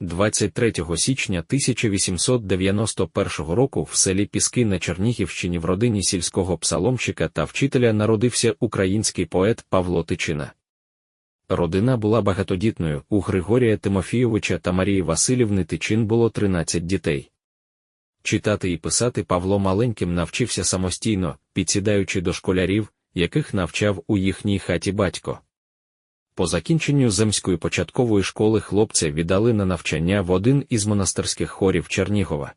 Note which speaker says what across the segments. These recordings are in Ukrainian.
Speaker 1: 23 січня 1891 року в селі Піски на Чернігівщині в родині сільського псаломщика та вчителя народився український поет Павло Тичина. Родина була багатодітною. У Григорія Тимофійовича та Марії Васильівни Тичин було 13 дітей. Читати і писати Павло маленьким навчився самостійно, підсідаючи до школярів, яких навчав у їхній хаті батько. По закінченню земської початкової школи хлопця віддали на навчання в один із монастирських хорів Чернігова.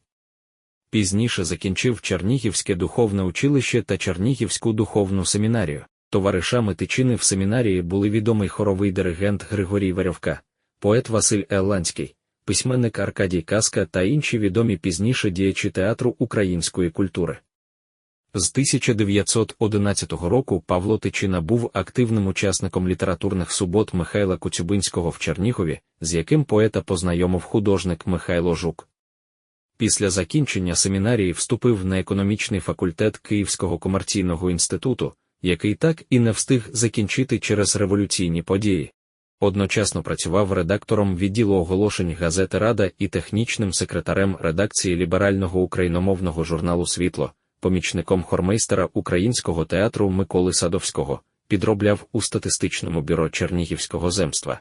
Speaker 1: Пізніше закінчив Чернігівське духовне училище та Чернігівську духовну семінарію. Товаришами Тичини в семінарії були відомий хоровий диригент Григорій Варьовка, поет Василь Елланський, письменник Аркадій Каска та інші відомі пізніше діячі театру української культури. З 1911 року Павло Тичина був активним учасником літературних субот Михайла Коцюбинського в Чернігові, з яким поета познайомив художник Михайло Жук. Після закінчення семінарії вступив на економічний факультет Київського комерційного інституту, який так і не встиг закінчити через революційні події. Одночасно працював редактором відділу оголошень газети Рада і технічним секретарем редакції ліберального україномовного журналу Світло помічником хормейстера Українського театру Миколи Садовського, підробляв у статистичному бюро Чернігівського земства.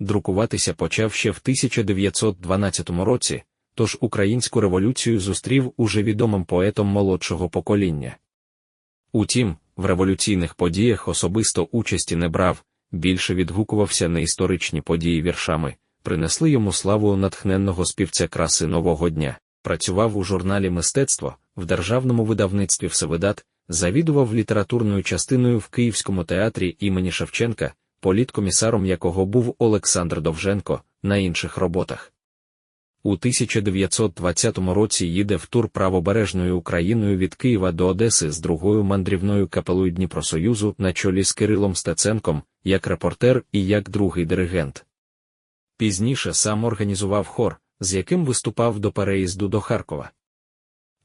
Speaker 1: Друкуватися почав ще в 1912 році, тож українську революцію зустрів уже відомим поетом молодшого покоління. Утім, в революційних подіях особисто участі не брав, більше відгукувався на історичні події віршами, принесли йому славу натхненного співця краси нового дня, працював у журналі Мистецтво, в державному видавництві Всевидат, завідував літературною частиною в Київському театрі імені Шевченка, політкомісаром якого був Олександр Довженко, на інших роботах. У 1920 році їде в тур правобережною Україною від Києва до Одеси з другою мандрівною капелою Дніпросоюзу на чолі з Кирилом Стеценком, як репортер і як другий диригент. Пізніше сам організував хор, з яким виступав до переїзду до Харкова.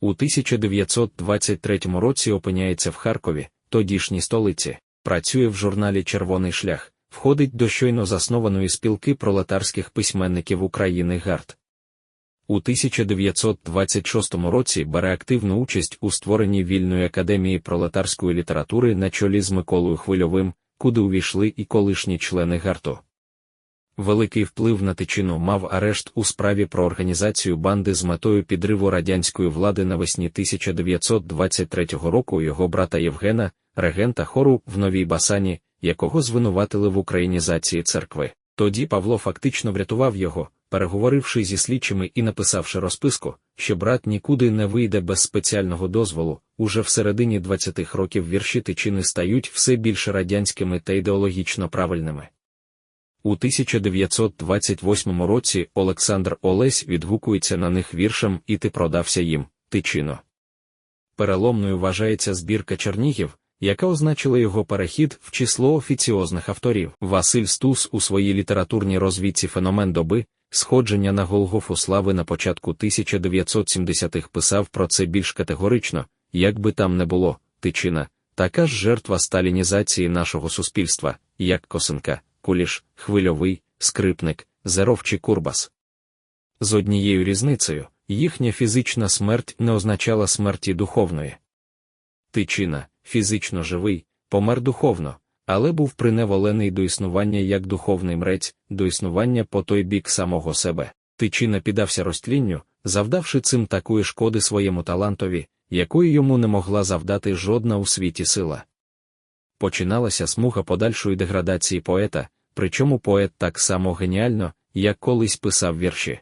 Speaker 1: У 1923 році опиняється в Харкові, тодішній столиці, працює в журналі Червоний шлях, входить до щойно заснованої спілки пролетарських письменників України ГАРД. У 1926 році бере активну участь у створенні вільної академії пролетарської літератури на чолі з Миколою Хвильовим, куди увійшли і колишні члени ГАРТу. Великий вплив на тичину мав арешт у справі про організацію банди з метою підриву радянської влади навесні 1923 року його брата Євгена, регента хору в Новій Басані, якого звинуватили в українізації церкви. Тоді Павло фактично врятував його, переговоривши зі слідчими і написавши розписку, що брат нікуди не вийде без спеціального дозволу. Уже в середині 20-х років вірші тичини стають все більше радянськими та ідеологічно правильними. У 1928 році Олександр Олесь відгукується на них віршем і ти продався їм, тичино. Переломною вважається збірка Чернігів, яка означила його перехід в число офіціозних авторів. Василь Стус у своїй літературній розвідці феномен доби, сходження на Голгофу слави на початку 1970-х писав про це більш категорично, як би там не було, тичина, така ж жертва сталінізації нашого суспільства, як Косенка. Куліш, хвильовий, скрипник, зеров чи курбас. З однією різницею, їхня фізична смерть не означала смерті духовної. Тичина, фізично живий, помер духовно, але був приневолений до існування як духовний мрець, до існування по той бік самого себе. Тичина піддався розтлінню, завдавши цим такої шкоди своєму талантові, якої йому не могла завдати жодна у світі сила починалася смуга подальшої деградації поета, причому поет так само геніально, як колись писав вірші.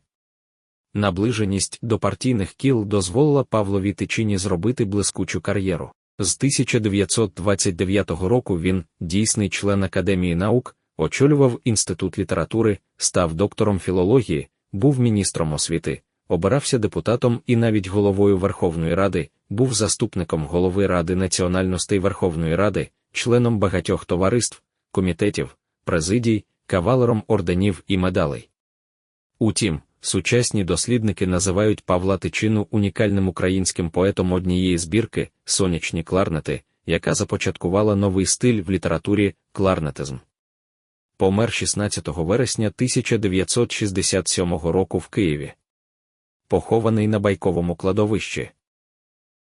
Speaker 1: Наближеність до партійних кіл дозволила Павлові Тичині зробити блискучу кар'єру. З 1929 року він, дійсний член Академії наук, очолював інститут літератури, став доктором філології, був міністром освіти, обирався депутатом і навіть головою Верховної Ради, був заступником голови Ради національностей Верховної Ради, членом багатьох товариств, комітетів, президій, кавалером орденів і медалей. Утім, сучасні дослідники називають Павла Тичину унікальним українським поетом однієї збірки сонячні кларнети, яка започаткувала новий стиль в літературі кларнетизм. помер 16 вересня 1967 року в Києві. Похований на байковому кладовищі.